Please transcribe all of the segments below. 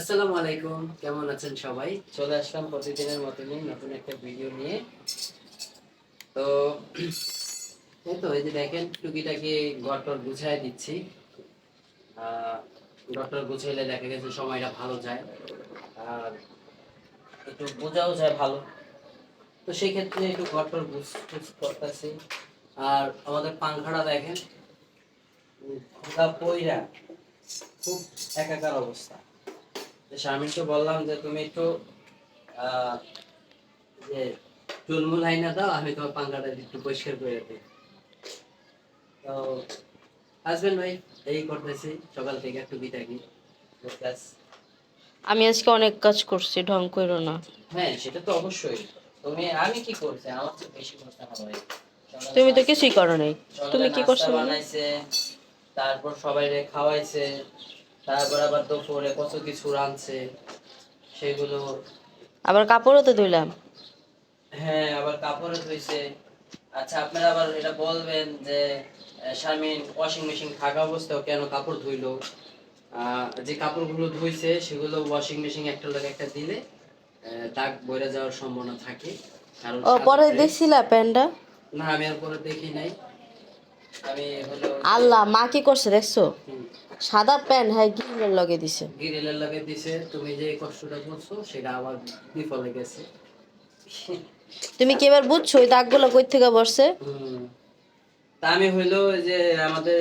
আসসালামু আলাইকুম, কেমন আছেন সবাই? চলে আসলাম প্রতিদিনের মতনই নতুন একটা ভিডিও নিয়ে। তো, এই তো, এই যে দেখেন, টুকিটাকি গটর গুছাই দিচ্ছি। গটর গুছাইলে দেখা গেছে সময়টা ভালো যায়। আর একটু বোঝাও যায় ভালো। তো সেই ক্ষেত্রে একটু গটর গুছ করতেছি। আর আমাদের পাংখাটা দেখেন পইরা, খুব একাকার অবস্থা। শারমিনকে বললাম যে তুমি একটু যে চুলমুল আইনা দাও আমি তোমার পাঙ্খাটা একটু পরিষ্কার করে দিই। তো হাজবেন্ড ভাই এই করতেছি। সকাল থেকে একটু ব্যাস। আমি আজকে অনেক কাজ করছি ঢং করো না। হ্যাঁ সেটা তো অবশ্যই। তুমি আমি কি করছি? আমার তো বেশি করতে হবে। তুমি তো কিছুই করো নাই। তুমি কি করছ বানাইছে তারপর সবাই খাওয়াইছে। তারপর আবার দুপুরে কত কিছু রাঁধছে সেগুলো আবার কাপড়ও তো ধুইলাম। হ্যাঁ আবার কাপড়ও ধুইছে। আচ্ছা আপনারা আবার এটা বলবেন যে শারমিন ওয়াশিং মেশিন থাকা অবস্থায় কেন কাপড় ধুইলো? যে কাপড়গুলো ধুইছে সেগুলো ওয়াশিং মেশিন একটা লাগে একটা দিলে দাগ বইরে যাওয়ার সম্ভাবনা থাকে। কারণ ও পরে দেখছিলা প্যান্টটা? না আমি আর পরে দেখি নাই। আল্লাহ মা কি করছে দেখছ? সাদা প্যান্ট হ্যাঁ গিলের লগে দিছে। গ্রিলের লাগে দিছে তুমি যে কষ্টটা করছ সেটা আবার বিফলে গেছে। তুমি কি এবার বুঝছ ওই দাগগুলো কই থেকে বসছে? তা আমি হইল যে আমাদের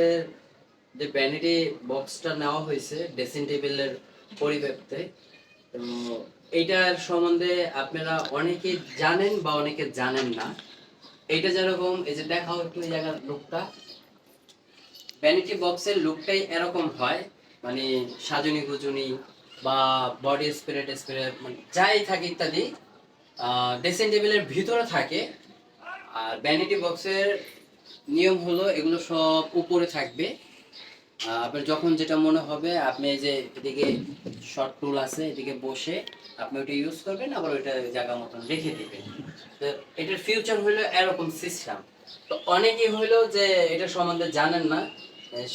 যে ভ্যানিটি বক্সটা নেওয়া হয়েছে ড্রেসিং টেবিলের পরিবর্তে তো এইটার সম্বন্ধে আপনারা অনেকে জানেন বা অনেকে জানেন না। এইটা যেরকম, এই যে দেখাও একটু এই জায়গার লুকটা ভ্যানিটি বক্সের লুকটাই এরকম হয় মানে সাজনি গুজুনি বা বডি স্প্রে স্প্রে মানে যাই থাকে ইত্যাদি ড্রেসিং টেবিলের ভিতরে থাকে। আর ভ্যানিটি বক্সের নিয়ম হলো এগুলো সব উপরে থাকবে। আপনার যখন যেটা মনে হবে, আপনি যে এদিকে শর্ট টুল আছে, এদিকে বসে আপনি ওটা ইউজ করবেন, আবার ওইটা জায়গা মতন রেখে দিবেন। তো এটার ফিউচার হলো এরকম সিস্টেম তো অনেকেই হইল যে এটা সম্বন্ধে জানেন না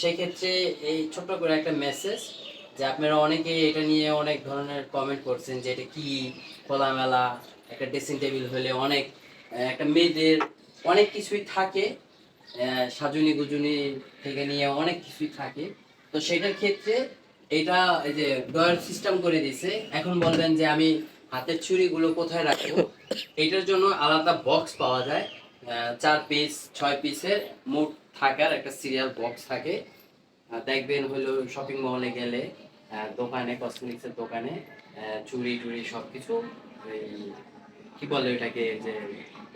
সেক্ষেত্রে এই ছোট্ট করে একটা মেসেজ যে আপনারা অনেকে এটা নিয়ে অনেক ধরনের কমেন্ট করছেন যে এটা কি খোলামেলা, একটা ড্রেসিং টেবিল হলে অনেক একটা মেয়েদের অনেক কিছুই থাকে সাজুনি গুজুনি থেকে নিয়ে অনেক কিছুই থাকে। তো সেটার ক্ষেত্রে এটা এই যে ডয়ার সিস্টেম করে দিছে। এখন বলবেন যে আমি হাতের চুড়িগুলো কোথায় রাখব? এটার জন্য আলাদা বক্স পাওয়া যায়। চার পিস ছয় পিসের মোট থাকার একটা সিরিয়াল বক্স থাকে। দেখবেন হলো শপিং মলে গেলে দোকানে কসমেটিক্সের দোকানে আহ, চুড়ি টুড়ি সবকিছু এই কি বলে ওটাকে যে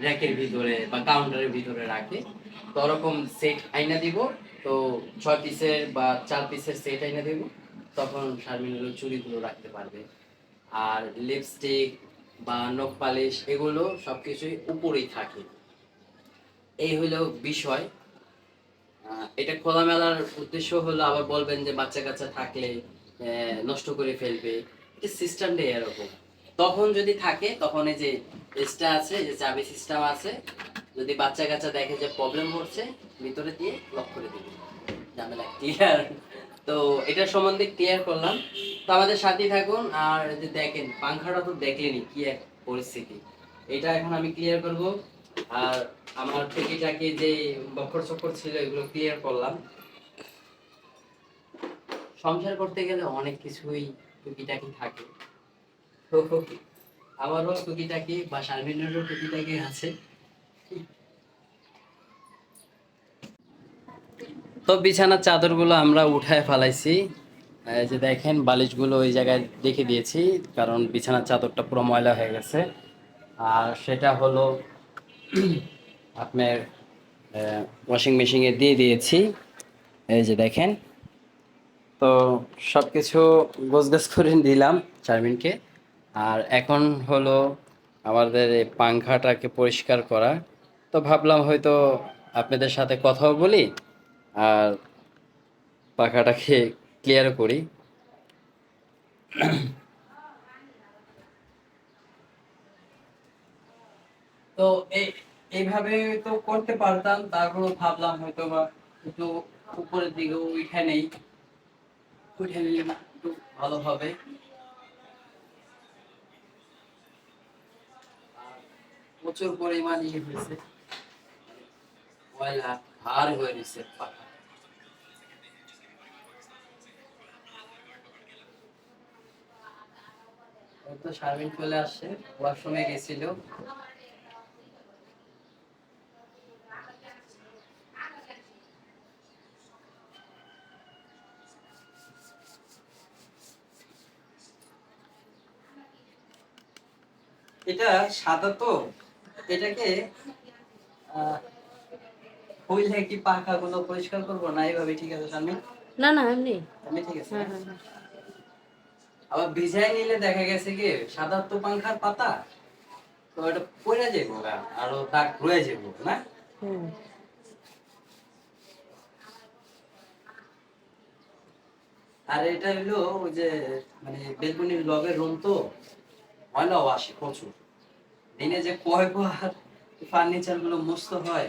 র্যাকের ভিতরে বা কাউন্টারের ভিতরে রাখে। তো ওরকম সেট আইনা দিব, তো ছয় পিসের বা চার পিসের সেট আইনা দিব, তখন শারমিন হলো চুড়িগুলো রাখতে পারবে। আর লিপস্টিক বা নখ পালিশ এগুলো সবকিছুই উপরেই থাকে। এই হলো বিষয়। এটা খোলামেলার উদ্দেশ্য হলো আবার বলবেন যে বাচ্চা কাচ্চা থাকলে নষ্ট করে ফেলবে। এটা সিস্টেমটাই এরকম। তখন যদি থাকে, তখন এই যে এসটা আছে যে চাবি সিস্টেম আছে, যদি বাচ্চা কাচ্চা দেখে যে প্রবলেম হচ্ছে, ভিতরে দিয়ে লক করে দিবে। ঝামেলা ক্লিয়ার তো এটা সম্বন্ধে ক্লিয়ার করলাম। তো আমাদের সাথেই থাকুন, আর যে দেখেন, পাংখাটা তো দেখলেনি কি এক পরিস্থিতি। এটা এখন আমি ক্লিয়ার করব। আর আমার টুকিটাকি যে বকর চক্কর ছিল, এগুলো ক্লিয়ার করলাম। সংসার করতে গেলে অনেক কিছুই টুকিটাকি থাকে। তো আমারও টুকিটাকি, বা শারমিনেরও টুকিটাকি আছে। তো বিছানার চাদরগুলো আমরা উঠায় ফেলাইছি। যে দেখেন, বালিশগুলো ওই জায়গায় রেখে দিয়েছি, কারণ বিছানার চাদরটা পুরো ময়লা হয়ে গেছে। আর সেটা হলো আপনার ওয়াশিং মেশিনে দিয়ে দিয়েছি। এই যে দেখেন, তো সব কিছু গোছগাছ করে দিলাম চারমিনকে আর এখন হলো আমাদের এই পাংখাটাকে পরিষ্কার করা। তো ভাবলাম হয়তো আপনাদের সাথে কথাও বলি আর পাখাটাকে ক্লিয়ার করি। তো এই এইভাবে তো করতে পারতাম, তারপর ভাবলাম হয়তো বা একটু উপরের দিকে উঠে নেই। উঠে নিলে একটু ভালো হবে। প্রচুর পরিমাণ ইয়ে হয়েছে। ময়লা ভার হয়ে তো চলে আসছে, ওয়াশরুমে গেছিল। এটা সাদা তো? এটাকে হইলে কি পাখা গুলো পরিষ্কার করব না? এইভাবে ঠিক আছে শারমিন না না এমনি। আমি ঠিক আছে হ্যাঁ হ্যাঁ। হ্যাঁ। আবার ভিজাই নিলে দেখা গেছে কি সাদা তো পাংখার পাতা তো এটা পড়ে যাব আরও দাগ রয়ে যাব না? হুম। আর এটা হলো ওই যে মানে বেলকুনির লগের রুম তো ময়লাও আসে প্রচুর। দিনে যে কয়বার ফার্নিচারগুলো মস্ত হয়।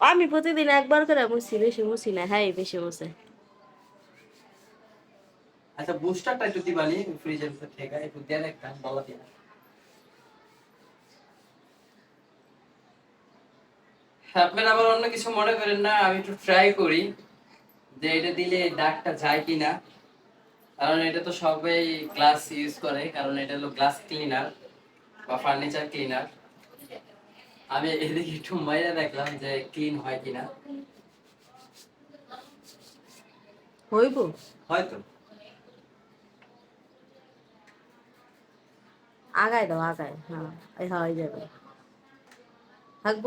আমি প্রতিদিন একবার করে মুছি বেশি মুছি না হ্যাঁ বেশি মুছে। আচ্ছা বুস্টারটা একটু দিবানি ফ্রিজের ভিতর থেকে একটু দিয়ে দেখতাম বলা দিয়ে। আপনারা আবার অন্য কিছু মনে করেন না আমি একটু ট্রাই করি যে এটা দিলে দাগটা যায় কিনা। কারণ এটা তো সবাই গ্লাস ইউজ করে কারণ এটা হলো গ্লাস ক্লিনার বা ফার্নিচার ক্লিনার আমি এদিকে একটু মাইরা দেখলাম যে ক্লিন হয় কিনা। হইব? হয়তো। আগায় দাও আগায়। হ্যাঁ এই হয়ে যাবে। থাকব?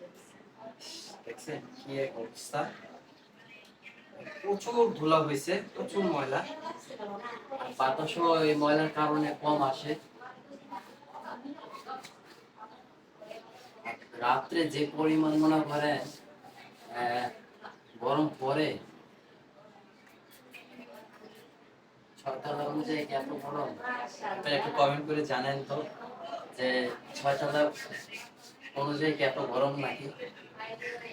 দেখছেন কি অবস্থা? প্রচুর ধুলা হয়েছে প্রচুর ময়লা। এই ময়লার কারণে কম আসে। রাত্রে যে পরিমাণ মনে আহ, গরম পড়ে ছয়তলা অনুযায়ী এত গরম? একটু কমেন্ট করে জানেন তো যে ছয়তলা অনুযায়ী এত গরম নাকি?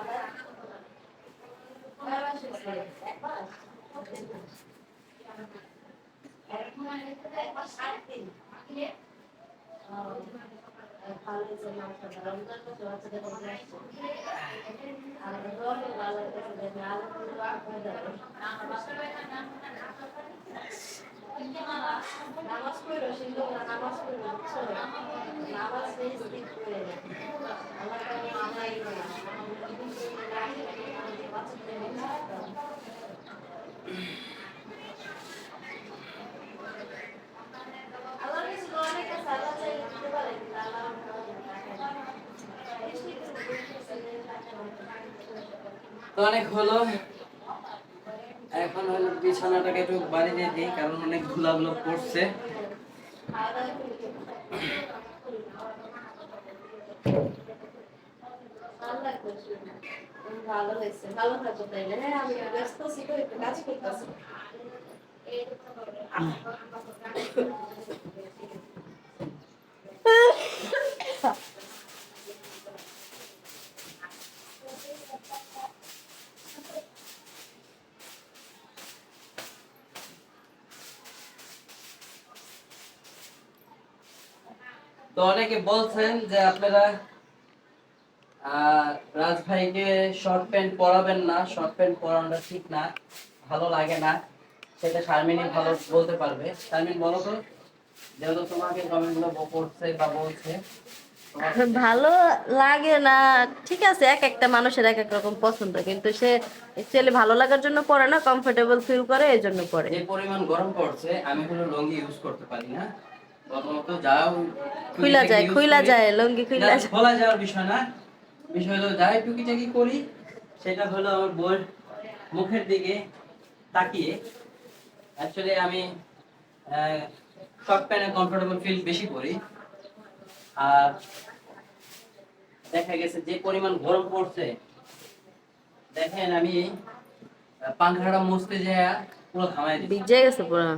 যাক চলবে নামাজ পড়ো সিন্ধু নামাজ পড়ো নামাজ নেই না আল্লাহ কিছু অনেক আছে আল্লাহ চাইলে দিতে পারে আল্লাহ অনেক হলো। এখন হলো বিছানাটাকে একটু বাড়ি দিয়ে দিই, কারণ অনেক ধুলাগুলো পড়ছে। ভালো হয়েছে, ভালো থাকো তাইলে। হ্যাঁ আমি ব্যস্ত তো, একটু কাজ করতেছি তো অনেকে বলছেন যে আপনারা রাজ ভাইকে শর্ট প্যান্ট পরাবেন না শর্ট প্যান্ট পরানোটা ঠিক না ভালো লাগে না সেটা শারমিনই ভালো বলতে পারবে। শারমিন বলো তো যেহেতু তোমাকে কমেন্টগুলো পড়ছে বা বলছে ভালো লাগে না ঠিক আছে এক একটা মানুষের এক এক রকম পছন্দ কিন্তু সে অ্যাকচুয়ালি ভালো লাগার জন্য পরে না কমফোর্টেবল ফিল করে এই জন্য পরে। যে পরিমাণ গরম পড়ছে আমি হলো লঙ্গি ইউজ করতে পারি না। প্রথমত যাও খুইলা যায় খুইলা যায় লঙ্গি খুইলা যায়। খোলা যাওয়ার বিষয় না। বিষয় হলো যাই টুকিটাকি করি সেটা হলো আমার বউয়ের মুখের দিকে তাকিয়ে। অ্যাকচুয়ালি আমি শর্ট প্যান্টে কমফোর্টেবল ফিল বেশি করি। আর দেখা গেছে যে পরিমাণ গরম পড়ছে দেখেন আমি পাংখাটা মুছতে যায় ভিজে গেছে পুরো।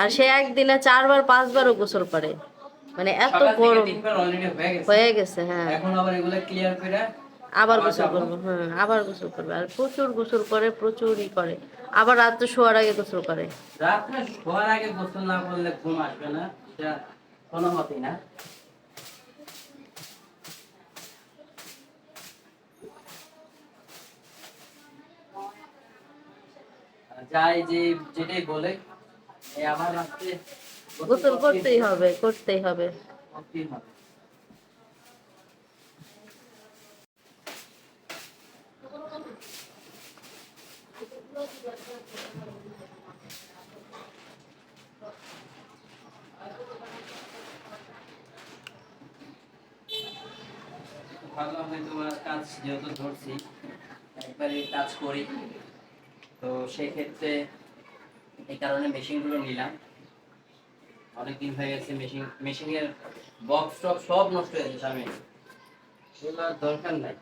আর সে একদিনে চারবার পাঁচবারও গোসল করে। মানে এত গরম। হয়ে গেছে। হ্যাঁ এখন আবার এগুলো ক্লিয়ার করে আবার আবার গোসল করব হ্যাঁ আবার গোসল করবে। আর প্রচুর গোসল করে প্রচুরই করে। আবার রাত্রে শোয়ার আগে গোসল করে। রাত্রে শোয়ার আগে গোসল না করলে ঘুম আসবে না কোনো মতেই না। যাই যে যেটাই বলে আমার রাত্রে গোসল করতেই হবে করতেই হবে। করতেই হবে। হয়তো কাজ যেহেতু ধরছি একবারে কাজ করি। তো সেক্ষেত্রে এই কারণে মেশিনগুলো নিলাম। অনেক দিন হয়ে গেছে মেশিন, মেশিনের বক্স টক সব নষ্ট হয়ে গেছে, আমি সেগুলো দরকার নাই।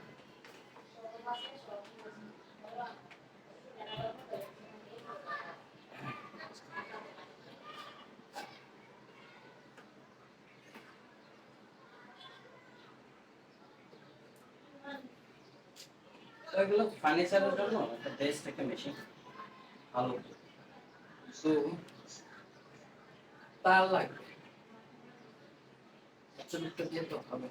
তো এগুলো ফার্নিচারের জন্য একটা বেস্ট একটা মেশিন ভালো। তো তার লাগবে। দিয়ে তো হবে।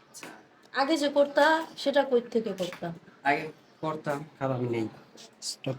আচ্ছা। আগে যে করতা সেটা কই থেকে করতাম আগে করতাম কারণ নেই। স্টপ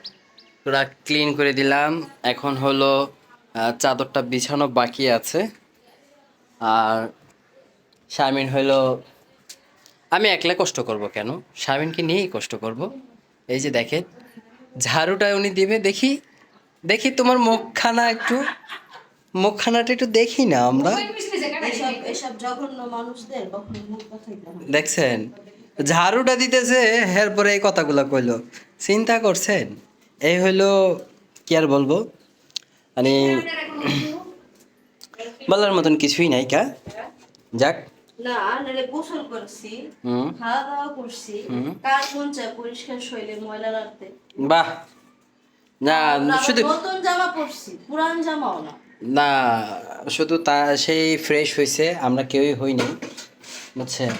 পুরা ক্লিন করে দিলাম। এখন হলো চাদরটা বিছানো বাকি আছে। আর শারমিন হলো আমি একলা কষ্ট করব কেন? শারমিনকে নিয়েই কষ্ট করব। এই যে দেখেন ঝাড়ুটা উনি দিবে দেখি দেখি তোমার মুখখানা একটু মুখখানাটা একটু দেখি না আমরা। দেখছেন ঝাড়ুটা দিতেছে এর পরে এই কথাগুলো কইলো। চিন্তা করছেন? এই হইল কি আর বলব? মানে বলার মতন কিছুই নাই কা। যাক। না নাহলে গোসল করছি হুম। খাওয়া দাওয়া করছি হুম। মন চায় পরিষ্কার শৈলে ময়লা রাখতে। বাহ। না শুধু নতুন জামা পরছি পুরান জামাও না। না শুধু তা সেই ফ্রেশ হয়েছে আমরা কেউই হইনি বুঝছেন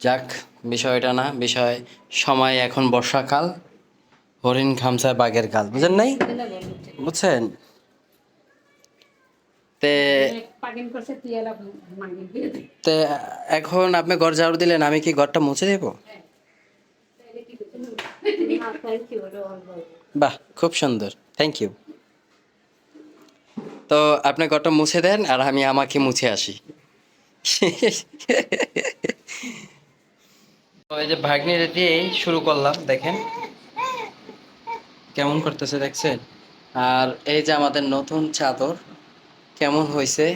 যাক বিষয়টা না বিষয় সময় এখন বর্ষাকাল। হরিণ খামসায় বাঘের গাল, বুঝেন নাই? বুঝছেন? এখন আপনি ঘর ঝাড়ু দিলেন, আমি কি ঘরটা মুছে দেব? বাহ, খুব সুন্দর। থ্যাংক ইউ তো আপনি ঘরটা মুছে দেন আর আমি আমাকে মুছে আসি। এই যে ভাগ্নি দিয়েই শুরু করলাম, দেখেন। কেমন করতেছে দেখছেন? আর এই যে আমাদের নতুন চাদর কেমন হয়েছে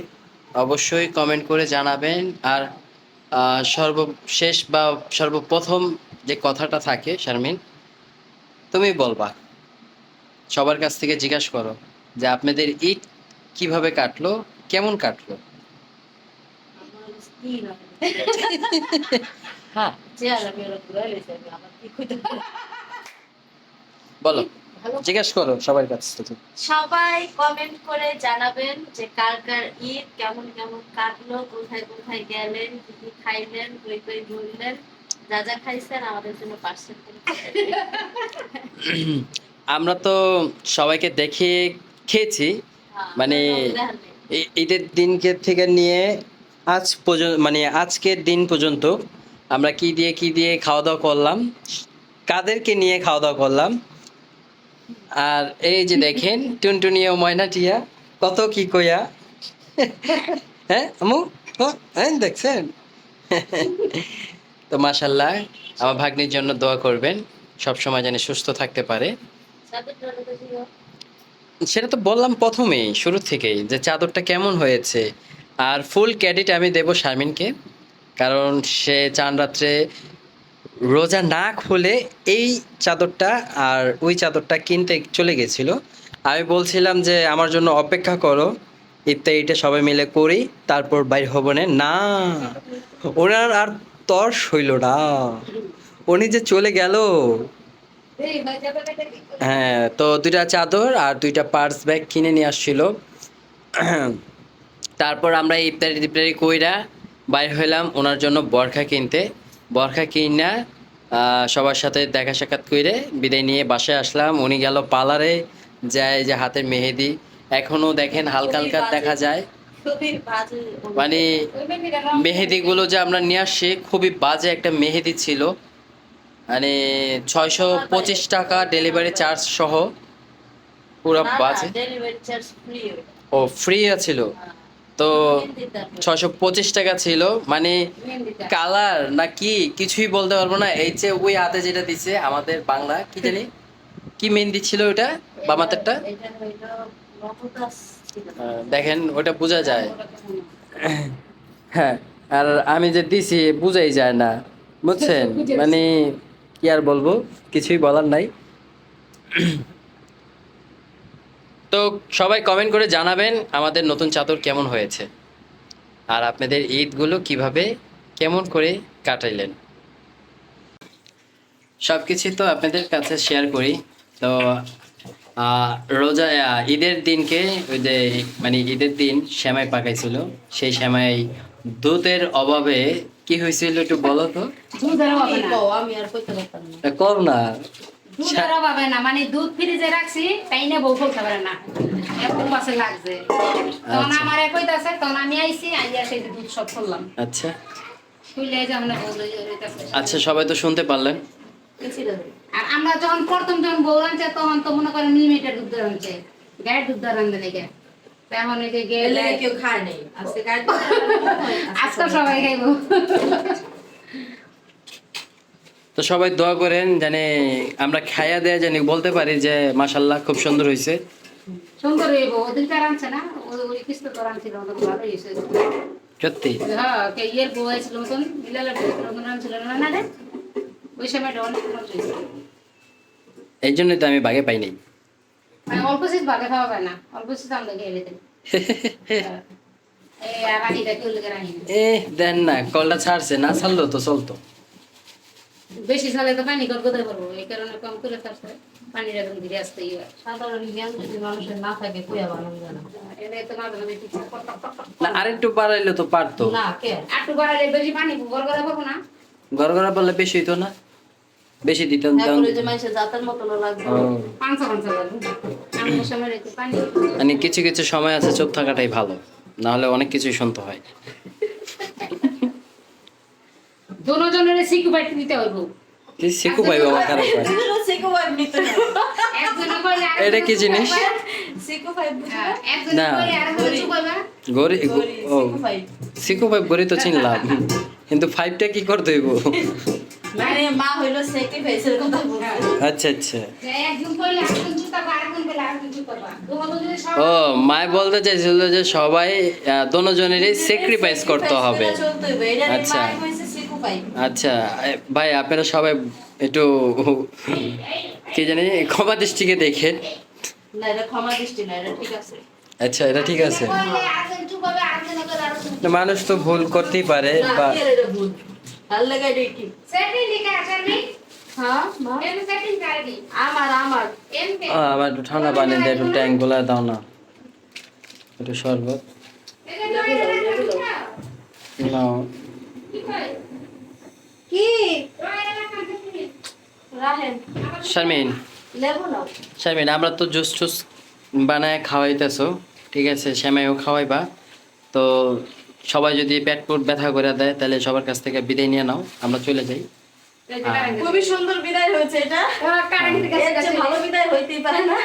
অবশ্যই কমেন্ট করে জানাবেন। আর সর্বশেষ বা সর্বপ্রথম যে কথাটা থাকে শারমিন তুমি বলবা। সবার কাছ থেকে জিজ্ঞাসা করো যে আপনাদের ঈদ কীভাবে কাটলো কেমন কাটলো? হ্যাঁ বলো। জিজ্ঞাসা করো সবার কাছ থেকে। সবাই কমেন্ট করে জানাবেন যে কার কার ঈদ কেমন কেমন কাটলো কোথায় কোথায় গেলেন কি কি খাইলেন কই কই ঘুরলেন যা যা খাইছেন আমাদের জন্য পার্সেল আমরা তো সবাইকে দেখিয়ে খেয়েছি। হ্যাঁ, মানে- ঈদের দিনকে থেকে নিয়ে আজ পর্যন্ত মানে আজকের দিন পর্যন্ত আমরা কি দিয়ে কি দিয়ে খাওয়া দাওয়া করলাম কাদেরকে নিয়ে খাওয়া দাওয়া করলাম আর এই যে দেখেন, টুনটুনিয়া ময়না টিয়া, কত কি কইয়া। হ্যাঁ হ্যাঁ দেখছেন? তো মাশাল্লাহ আমার ভাগ্নির জন্য দোয়া করবেন, সব সময় যেন সুস্থ থাকতে পারে। সেটা তো বললাম প্রথমেই, শুরু থেকেই, যে চাদরটা কেমন হয়েছে। আর ফুল ক্রেডিট আমি দেব শারমিনকে, কারণ সে চান রাত্রে রোজা না খুলে এই চাদরটা আর ওই চাদরটা কিনতে চলে গেছিল। আমি বলছিলাম যে, আমার জন্য অপেক্ষা করো। ইত্যাদিটা সবাই মিলে করি। তারপর বাইর হব না। না, ওনার আর তর্স হইল না। উনি যে চলে গেল। হ্যাঁ তো দুইটা চাদর আর দুইটা পার্স ব্যাগ কিনে নিয়ে আসছিল। তারপর আমরা ইফতারি টিফতারি কইরা বাইর হইলাম ওনার জন্য বরখা কিনতে। বরখা কিনা সবার সাথে দেখা সাক্ষাৎ করে বিদায় নিয়ে বাসায় আসলাম। উনি গেল পার্লারে যায় যে হাতের মেহেদি। এখনও দেখেন হালকা হালকা দেখা যায়। মানে মেহেদিগুলো যে আমরা নিয়ে আসছি খুবই বাজে একটা মেহেদি ছিল। মানে ছয়শো পঁচিশ টাকা ডেলিভারি চার্জ সহ। পুরো বাজে। ও ফ্রি ছিল। তো ছয়শো পঁচিশ টাকা ছিল। মানে কালার না কি কিছুই বলতে পারব না। এই যে ওই হাতে যেটা দিছে আমাদের বাংলা কি জানি? কি মেহেন্দি ছিল ওটা। আহ, দেখেন ওটা বোঝা যায়। হ্যাঁ আর আমি যে দিছি বুঝাই যায় না। বুঝছেন? মানে কি আর বলব? কিছুই বলার নাই। তো সবাই কমেন্ট করে জানাবেন আমাদের নতুন চাদর কেমন হয়েছে। আর আপনাদের ঈদগুলো কীভাবে কেমন করে কাটাইলেন। সব কিছু তো আপনাদের কাছে শেয়ার করি। তো আহ, রোজা আহ, ঈদের দিনকে ওই যে মানে ঈদের দিন শ্যামাই পাকাইছিল। সেই শ্যামাই দুধের অভাবে কি হয়েছিল একটু বলো তো। দুধের অভাবে না। দুধের অভাবে না। মানে দুধ ফ্রিজে রাখছি তাই না বউ বলতে পারে না। এরকম পাশে লাগছে। তখন আচ্ছা। আমার একই আছে তখন আমি আইছি আইয়া সেই দুধ সব করলাম। আচ্ছা। আচ্ছা সবাই তো শুনতে পারলেন। আর আমরা যখন প্রথম যখন বউ আনছে তখন তো মনে করেন লিমিটেড দুধ আনছে। গায়ের দুধ আনতে লেগে তো এখন এই যে গেলে কেউ খায় নাই। আজকে আজকে সবাই খাইবো। তো সবাই দোয়া করেন জানে আমরা খায়া দেয়া জানি বলতে পারি যে মাশাল্লাহ খুব সুন্দর হয়েছে সুন্দর হইব ওদিনকে আনছে না? ওই কিস্ত তো আনছিল ভালো হয়েছে সত্যি? হ্যাঁ কে ইয়ের বউ আইছিল মতন বিলালের মতন আনছিল না না রে? ওই সময়টা অনেক এই জন্যই তো আমি বাগে পাই নাই। মানে অল্প খাওয়া পায় না আমরা খেয়ে নিতেন। এ দেন না কলটা ছাড়ছে না ছাড়লো তো চলতো। বেশি সালে তো পানি গড়ে করব এই কারণে কম করে থাকছে পানির একদম ধীরে আসতে ইয়ে সাধারণ জ্ঞান যদি মানুষের না থাকে কুয়া বানানো। না। আরেকটু বাড়াইলে তো পারতো। না কে? একটু বাড়ালে বেশি পানি গড় গড়ে করব না। বললে বেশি হইতো না? বেশি দিতাম একটু মানে কিছু কিছু সময় আছে চুপ থাকাটাই ভালো। না হলে অনেক কিছুই শুনতে হয়। দুজনের শিখু বাইতে দিতে হইব। কি শিখু পাই বাবা খারাপ হয়? সিকো নিতে এটা কি জিনিস? সিকো ফাইভ হ্যাঁ, না। গরি ও। সিকো ফাইভ গরি তো চিনলাম। কিন্তু ফাইভটা কি করতে হইব? মানে মা হইল স্যাক্রিফাইসের কথা বলছে। আচ্ছা আচ্ছা। ও মায় বলতে চাইছিল যে সবাই দোনোজনেরই স্যাক্রিফাইস করতে হবে। আচ্ছা। পাই আচ্ছা ভাই আপনারা সবাই একটু কি জানি ক্ষমা দৃষ্টিকে দেখেন না এটা ক্ষমা দৃষ্টি না এটা ঠিক আছে আচ্ছা এটা ঠিক আছে মানুষ তো ভুল করতেই পারে বা হ্যাঁ আমার একটু ঠান্ডা পানি দিয়ে একটু ট্যাঙ্কগুলা দাও না একটু শরবত নাও কি? রাহেন শারমিন। লেবু নাও। শারমিন আমরা তো জুস টুস বানায় খাওয়াইতেছো ঠিক আছে? শ্যামাইও খাওয়াইবা। তো সবাই যদি পেট পুট ব্যথা করে দেয় তাহলে সবার কাছ থেকে বিদায় নিয়ে নাও আমরা চলে যাই। খুবই সুন্দর বিদায় হয়েছে এটা। ভালো বিদায় হইতেই পারে না।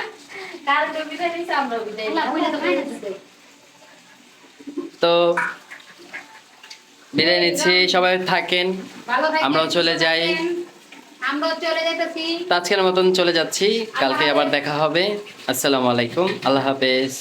কারণ বিদায় নিচ্ছে আমরা বিদায় তো বিদায় নিচ্ছি সবাই থাকেন। আমরাও চলে যাই। আজকের মতন চলে যাচ্ছি কালকে আবার দেখা হবে। আসসালামু আলাইকুম আল্লাহ হাফেজ।